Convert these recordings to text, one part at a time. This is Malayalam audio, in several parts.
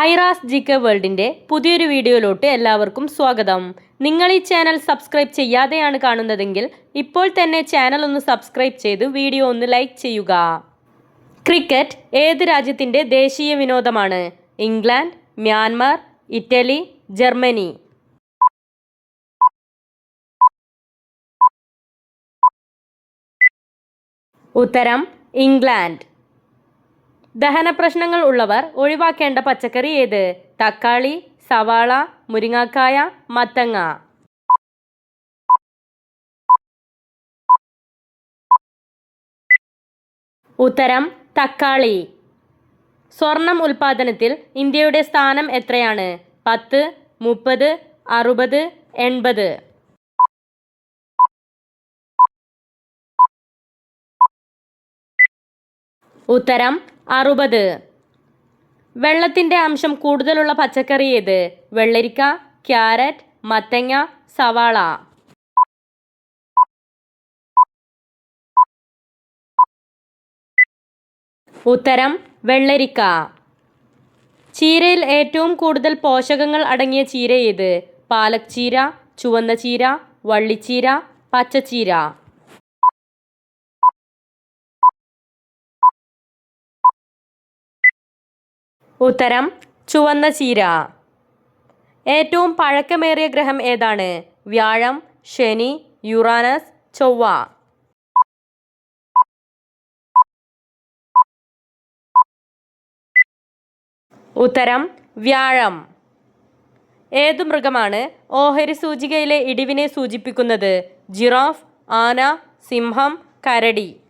ഐറാസ് ജി കെ വേൾഡിന്റെ പുതിയൊരു വീഡിയോയിലോട്ട് എല്ലാവർക്കും സ്വാഗതം. നിങ്ങൾ ഈ ചാനൽ സബ്സ്ക്രൈബ് ചെയ്യാതെയാണ് കാണുന്നതെങ്കിൽ ഇപ്പോൾ തന്നെ ചാനൽ ഒന്ന് സബ്സ്ക്രൈബ് ചെയ്ത് വീഡിയോ ഒന്ന് ലൈക്ക് ചെയ്യുക. ക്രിക്കറ്റ് ഏത് രാജ്യത്തിന്റെ ദേശീയ വിനോദമാണ്? England Myanmar Italy Germany. ഉത്തരം ഇംഗ്ലണ്ട്. ദഹന പ്രശ്നങ്ങൾ ഉള്ളവർ ഒഴിവാക്കേണ്ട പച്ചക്കറി ഏത്? തക്കാളി സവാള മുരിങ്ങാക്കായ മത്തങ്ങ. ഉത്തരം തക്കാളി. സ്വർണം ഉൽപാദനത്തിൽ ഇന്ത്യയുടെ സ്ഥാനം എത്രയാണ്? പത്ത് മുപ്പത് അറുപത് എൺപത്. ഉത്തരം അറുപത്. വെള്ളത്തിന്റെ അംശം കൂടുതലുള്ള പച്ചക്കറി ഏത്? വെള്ളരിക്ക ക്യാരറ്റ് മത്തങ്ങ സവാള. ഉത്തരം വെള്ളരിക്ക. ചീരയിൽ ഏറ്റവും കൂടുതൽ പോഷകങ്ങൾ അടങ്ങിയ ചീര ഏത്? പാലക് ചീര ചുവന്ന ചീര വള്ളിച്ചീര പച്ചച്ചീര. ഉത്തരം ചുവന്ന ചീര. ഏറ്റവും പഴക്കമേറിയ ഗ്രഹം ഏതാണ്? വ്യാഴം ശനി യുറാനസ് ചൊവ്വ. ഉത്തരം വ്യാഴം. ഏത് മൃഗമാണ് ഓഹരി സൂചികയിലെ ഇടിവിനെ സൂചിപ്പിക്കുന്നത്? ജിറാഫ് ആന സിംഹം കരടി.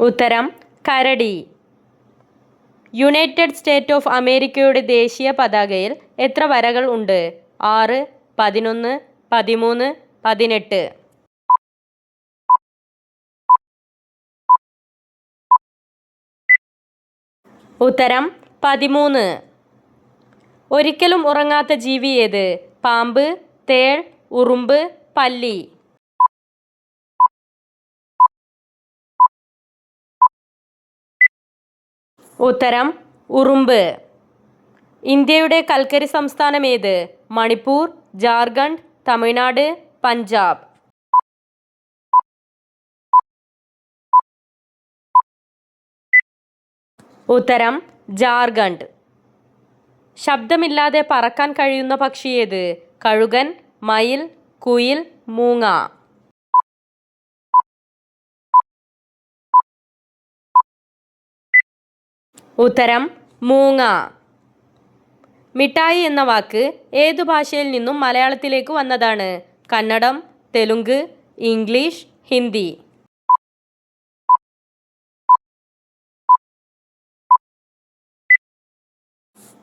ഉത്തരം കരടി. യുണൈറ്റഡ് സ്റ്റേറ്റ് ഓഫ് അമേരിക്കയുടെ ദേശീയ പതാകയിൽ എത്ര വരകൾ ഉണ്ട്? ആറ് പതിനൊന്ന് പതിമൂന്ന് പതിനെട്ട്. ഉത്തരം പതിമൂന്ന്. ഒരിക്കലും ഉറങ്ങാത്ത ജീവി ഏത്? പാമ്പ് തേൾ ഉറുമ്പ് പല്ലി. ഉത്തരം ഉറുമ്പ്. ഇന്ത്യയുടെ കൽക്കരി സംസ്ഥാനം ഏത്? മണിപ്പൂർ ജാർഖണ്ഡ് തമിഴ്നാട് പഞ്ചാബ്. ഉത്തരം ജാർഖണ്ഡ്. ശബ്ദമില്ലാതെ പറക്കാൻ കഴിയുന്ന പക്ഷി ഏത്? കഴുകൻ മയിൽ കുയിൽ മൂങ്ങ. ഉത്തരം മൂങ്ങ. മിഠായി എന്ന വാക്ക് ഏതു ഭാഷയിൽ നിന്നും മലയാളത്തിലേക്ക് വന്നതാണ്? കന്നഡം തെലുങ്ക് ഇംഗ്ലീഷ് ഹിന്ദി.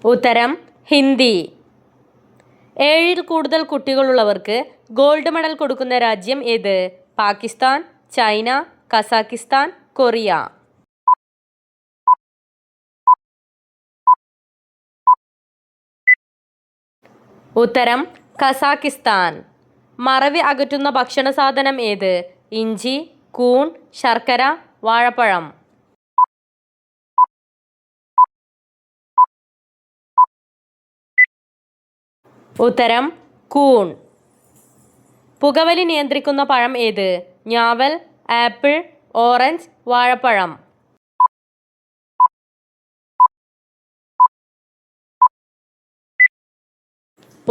ഉത്തരം ഹിന്ദി. ഏഴിൽ കൂടുതൽ കുട്ടികളുള്ളവർക്ക് ഗോൾഡ് മെഡൽ കൊടുക്കുന്ന രാജ്യം ഏത്? Pakistan China Kazakhstan Korea. ഉത്തരം കസാക്കിസ്ഥാൻ. മറവി അകറ്റുന്ന ഭക്ഷണ സാധനം ഏത്? ഇഞ്ചി കൂൺ ശർക്കര വാഴപ്പഴം. ഉത്തരം കൂൺ. പുകവലി നിയന്ത്രിക്കുന്ന പഴം ഏത്? ഞാവൽ ആപ്പിൾ ഓറഞ്ച് വാഴപ്പഴം.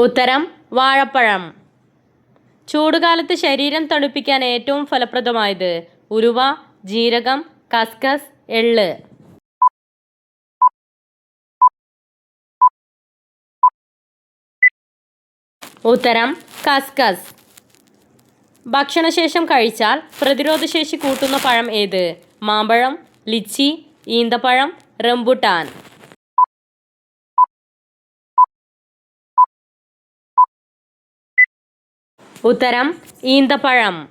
ഉത്തരം വാഴപ്പഴം. ചൂടുകാലത്ത് ശരീരം തണുപ്പിക്കാൻ ഏറ്റവും ഫലപ്രദമായത് ഉരുവ ജീരകം കസ്കസ് എള്ള്. ഉത്തരം കസ്കസ്. ഭക്ഷണശേഷം കഴിച്ചാൽ പ്രതിരോധശേഷി കൂട്ടുന്ന പഴം ഏത്? മാമ്പഴം ലിച്ചി ഈന്തപ്പഴം റംബുട്ടാൻ. ഉത്തരം ഈന്തപ്പഴം.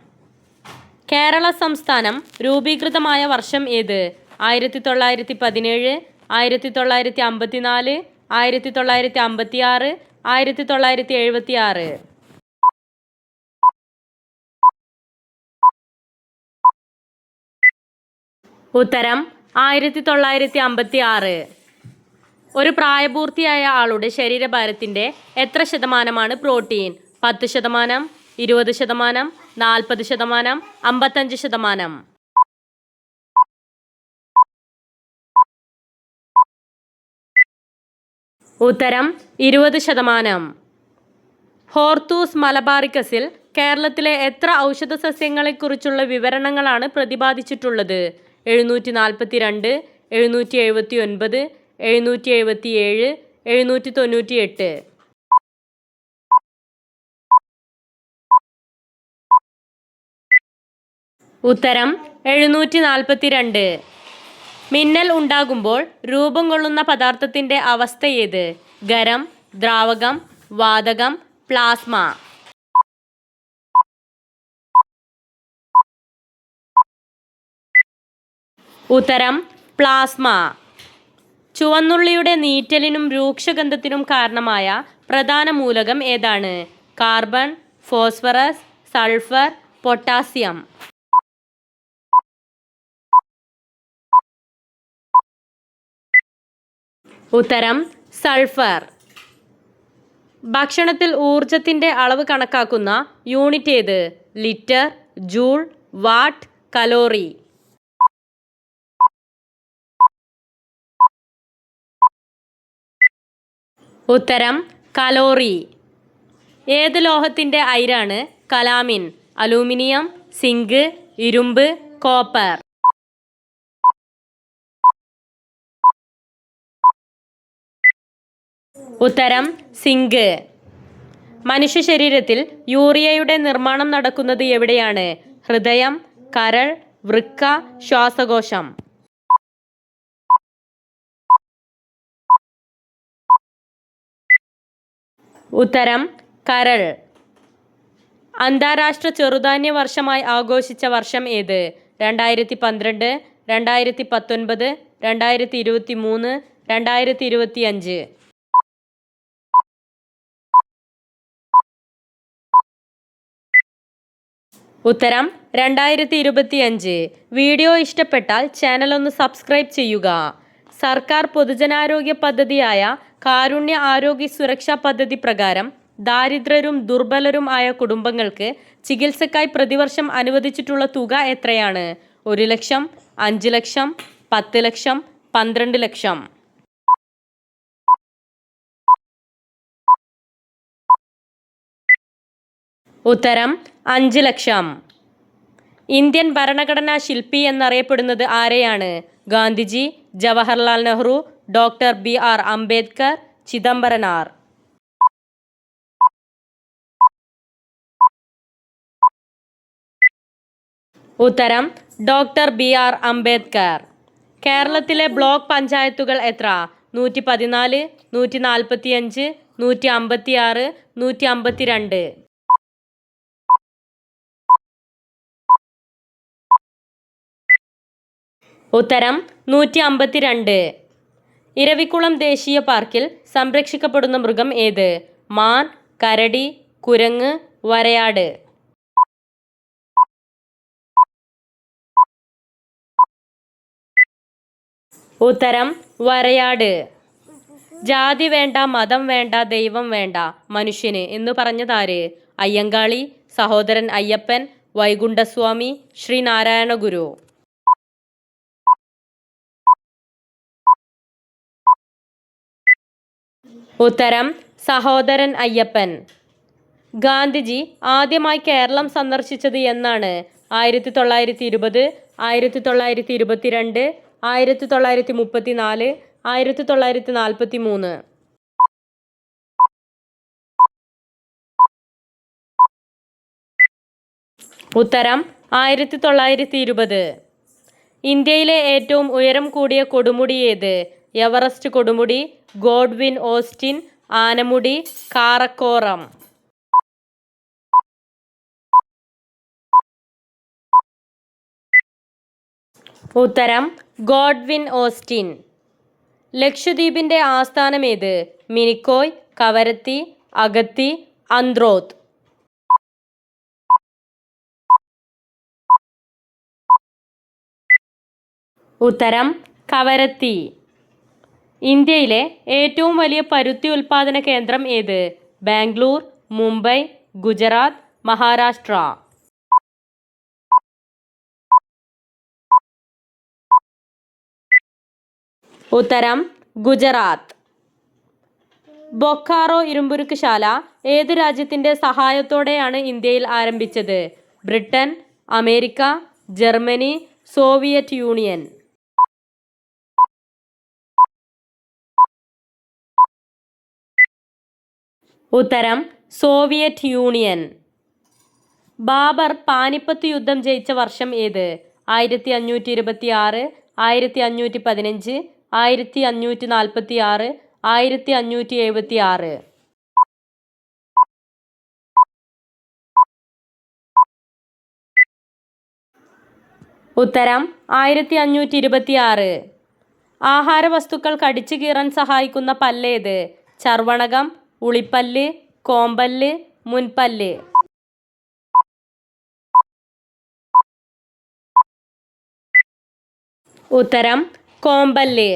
കേരള സംസ്ഥാനം രൂപീകൃതമായ വർഷം ഏത്? ആയിരത്തി തൊള്ളായിരത്തി പതിനേഴ് ആയിരത്തി തൊള്ളായിരത്തി അമ്പത്തിനാല് ആയിരത്തി തൊള്ളായിരത്തി അമ്പത്തി ആറ് ആയിരത്തി തൊള്ളായിരത്തി എഴുപത്തി ആറ് ഉത്തരം ആയിരത്തി തൊള്ളായിരത്തി അമ്പത്തി ആറ് ഒരു പ്രായപൂർത്തിയായ ആളുടെ ശരീരഭാരത്തിന്റെ എത്ര ശതമാനമാണ് പ്രോട്ടീൻ? പത്ത് ശതമാനം ഇരുപത് ശതമാനം നാൽപ്പത് ശതമാനം അമ്പത്തഞ്ച് ശതമാനം. ഉത്തരം ഇരുപത് ശതമാനം. ഹോർത്തൂസ് മലബാറിക്കസിൽ കേരളത്തിലെ എത്ര ഔഷധ സസ്യങ്ങളെക്കുറിച്ചുള്ള വിവരണങ്ങളാണ് പ്രതിപാദിച്ചിട്ടുള്ളത്? എഴുന്നൂറ്റി നാൽപ്പത്തി രണ്ട് എഴുന്നൂറ്റി എഴുപത്തി ഒൻപത് എഴുന്നൂറ്റി എഴുപത്തി ഏഴ് എഴുന്നൂറ്റി തൊണ്ണൂറ്റി എട്ട് ഉത്തരം എഴുന്നൂറ്റി നാൽപ്പത്തി രണ്ട് മിന്നൽ ഉണ്ടാകുമ്പോൾ രൂപം കൊള്ളുന്ന പദാർത്ഥത്തിന്റെ അവസ്ഥ ഏത്? ഗരം ദ്രാവകം വാതകം പ്ലാസ്മ. ഉത്തരം പ്ലാസ്മ. ചുവന്നുള്ളിയുടെ നീറ്റലിനും രൂക്ഷഗന്ധത്തിനും കാരണമായ പ്രധാന മൂലകം ഏതാണ്? Carbon phosphorus sulphur potassium. ഉത്തരം സൾഫർ. ഭക്ഷണത്തിൽ ഊർജത്തിന്റെ അളവ് കണക്കാക്കുന്ന യൂണിറ്റ് ഏത്? Litre joule watt calorie. ഉത്തരം കലോറി. ഏത് ലോഹത്തിന്റെ അയിരാണ് കലാമിൻ? അലൂമിനിയം സിങ്ക് ഇരുമ്പ് കോപ്പർ. ഉത്തരം സിങ്ക്. മനുഷ്യ ശരീരത്തിൽ യൂറിയയുടെ നിർമ്മാണം നടക്കുന്നത് എവിടെയാണ്? ഹൃദയം കരൾ വൃക്ക ശ്വാസകോശം. ഉത്തരം കരൾ. അന്താരാഷ്ട്ര ചെറുധാന്യ വർഷമായി ആഘോഷിച്ച വർഷം ഏത്? രണ്ടായിരത്തി പന്ത്രണ്ട് രണ്ടായിരത്തി പത്തൊൻപത് രണ്ടായിരത്തി ഇരുപത്തി മൂന്ന് രണ്ടായിരത്തി ഇരുപത്തി അഞ്ച് ഉത്തരം രണ്ടായിരത്തി ഇരുപത്തി അഞ്ച് വീഡിയോ ഇഷ്ടപ്പെട്ടാൽ ചാനൽ ഒന്ന് സബ്സ്ക്രൈബ് ചെയ്യുക. സർക്കാർ പൊതുജനാരോഗ്യ പദ്ധതിയായ കാരുണ്യ ആരോഗ്യ സുരക്ഷാ പദ്ധതി പ്രകാരം ദാരിദ്ര്യരും ദുർബലരും ആയ കുടുംബങ്ങൾക്ക് ചികിത്സക്കായി പ്രതിവർഷം അനുവദിച്ചിട്ടുള്ള തുക എത്രയാണ്? ഒരു ലക്ഷം അഞ്ച് ലക്ഷം പത്ത് ലക്ഷം പന്ത്രണ്ട് ലക്ഷം. ഉത്തരം അഞ്ച് ലക്ഷം. ഇന്ത്യൻ ഭരണഘടനാ ശില്പി എന്നറിയപ്പെടുന്നത് ആരെയാണ്? Gandhiji Jawaharlal Nehru doctor B R Ambedkar Chidambaranar. ഉത്തരം ഡോക്ടർ ബി ആർ അംബേദ്കർ. കേരളത്തിലെ ബ്ലോക്ക് പഞ്ചായത്തുകൾ എത്ര? നൂറ്റി പതിനാല് നൂറ്റി നാൽപ്പത്തി അഞ്ച് നൂറ്റി അമ്പത്തി ആറ് നൂറ്റി അമ്പത്തി ഉത്തരം നൂറ്റി അമ്പത്തിരണ്ട് ഇരവിക്കുളം ദേശീയ പാർക്കിൽ സംരക്ഷിക്കപ്പെടുന്ന മൃഗം ഏത്? മാൻ കരടി കുരങ്ങ് വരയാട്. ഉത്തരം വരയാട്. ജാതി വേണ്ട മതം വേണ്ട ദൈവം വേണ്ട മനുഷ്യന് എന്ന് പറഞ്ഞതാര്? അയ്യങ്കാളി സഹോദരൻ അയ്യപ്പൻ വൈകുണ്ഠസ്വാമി ശ്രീനാരായണ ഗുരു ഉത്തരം സഹോദരൻ അയ്യപ്പൻ. ഗാന്ധിജി ആദ്യമായി കേരളം സന്ദർശിച്ചത് എന്നാണ്. ആയിരത്തി തൊള്ളായിരത്തി ഇരുപത് ആയിരത്തി തൊള്ളായിരത്തി ഇരുപത്തിരണ്ട് ആയിരത്തി തൊള്ളായിരത്തി മുപ്പത്തി നാല് ആയിരത്തി തൊള്ളായിരത്തി നാൽപ്പത്തി മൂന്ന് ഉത്തരം ആയിരത്തി തൊള്ളായിരത്തി ഇരുപത് ഇന്ത്യയിലെ ഏറ്റവും ഉയരം കൂടിയ കൊടുമുടി ഏത്? എവറസ്റ്റ് കൊടുമുടി ഗോഡ്വിൻ ഓസ്റ്റിൻ ആനമുടി കാറക്കോറം ഉത്തരം ഗോഡ്വിൻ ഓസ്റ്റിൻ. ലക്ഷദ്വീപിന്റെ ആസ്ഥാനം ഏത് മിനിക്കോയ് കവരത്തി അഗത്തി അന്ത്രോത്ത്. ഉത്തരം കവരത്തി. ഇന്ത്യയിലെ ഏറ്റവും വലിയ പരുത്തി ഉൽപാദന കേന്ദ്രം ഏത്? ബാംഗ്ലൂർ മുംബൈ ഗുജറാത്ത് മഹാരാഷ്ട്ര. ഉത്തരം ഗുജറാത്ത്. ബൊക്കാറോ ഇരുമ്പുരുക്ക് ശാല ഏത് രാജ്യത്തിന്റെ സഹായത്തോടെയാണ് ഇന്ത്യയിൽ ആരംഭിച്ചത്? Britain America Germany Soviet Union. ഉത്തരം സോവിയറ്റ് യൂണിയൻ. ബാബർ പാനിപ്പത്ത് യുദ്ധം ജയിച്ച വർഷം ഏത്? ആയിരത്തി അഞ്ഞൂറ്റി ഇരുപത്തി ആറ് ആയിരത്തി അഞ്ഞൂറ്റി പതിനഞ്ച് ആയിരത്തി അഞ്ഞൂറ്റി നാൽപ്പത്തി ആറ് ആയിരത്തി അഞ്ഞൂറ്റി എഴുപത്തി ആറ് ഉത്തരം ആയിരത്തി അഞ്ഞൂറ്റി ഇരുപത്തി ആറ് ആഹാര വസ്തുക്കൾ കടിച്ചു കീറാൻ സഹായിക്കുന്ന പല്ലേത്? ചർവണകം ഉളിപ്പല്ല് കോമ്പല്ല് മുൻപല്ല്. ഉത്തരം കോമ്പല്ല്.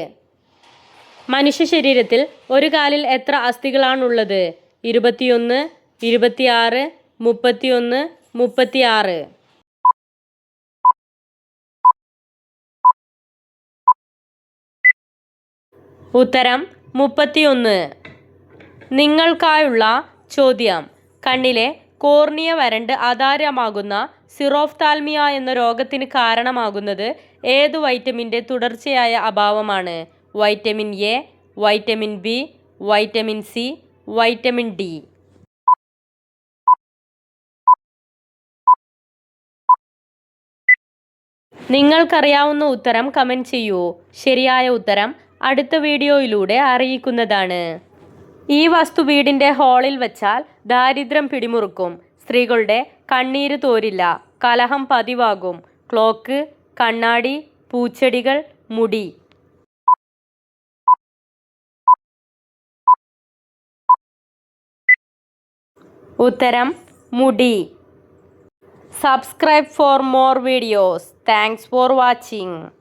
മനുഷ്യ ശരീരത്തിൽ ഒരു കാലിൽ എത്ര അസ്ഥികളാണുള്ളത്? ഇരുപത്തിയൊന്ന് ഇരുപത്തിയാറ് മുപ്പത്തിയൊന്ന് മുപ്പത്തിയാറ്. ഉത്തരം മുപ്പത്തിയൊന്ന്. നിങ്ങൾക്കായുള്ള ചോദ്യം. കണ്ണിലെ കോർണിയ വരണ്ട് അതാര്യമാകുന്ന സിറോഫ്താൽമിയ എന്ന രോഗത്തിന് കാരണമാകുന്നത് ഏത് വൈറ്റമിന്റെ തുടർച്ചയായ അഭാവമാണ്? Vitamin A vitamin B vitamin C vitamin D. നിങ്ങൾക്കറിയാവുന്ന ഉത്തരം കമന്റ് ചെയ്യൂ. ശരിയായ ഉത്തരം അടുത്ത വീഡിയോയിലൂടെ അറിയിക്കുന്നതാണ്. ഈ വസ്തു വീടിന്റെ ഹാളിൽ വച്ചാൽ ദാരിദ്ര്യം പിടിമുറുക്കും. സ്ത്രീകളുടെ കണ്ണീര് തോരില്ല. കലഹം പതിവാകും. ക്ലോക്ക് കണ്ണാടി പൂച്ചെടികൾ മുടി. ഉത്തരം മുടി. Subscribe for more videos. Thanks for watching.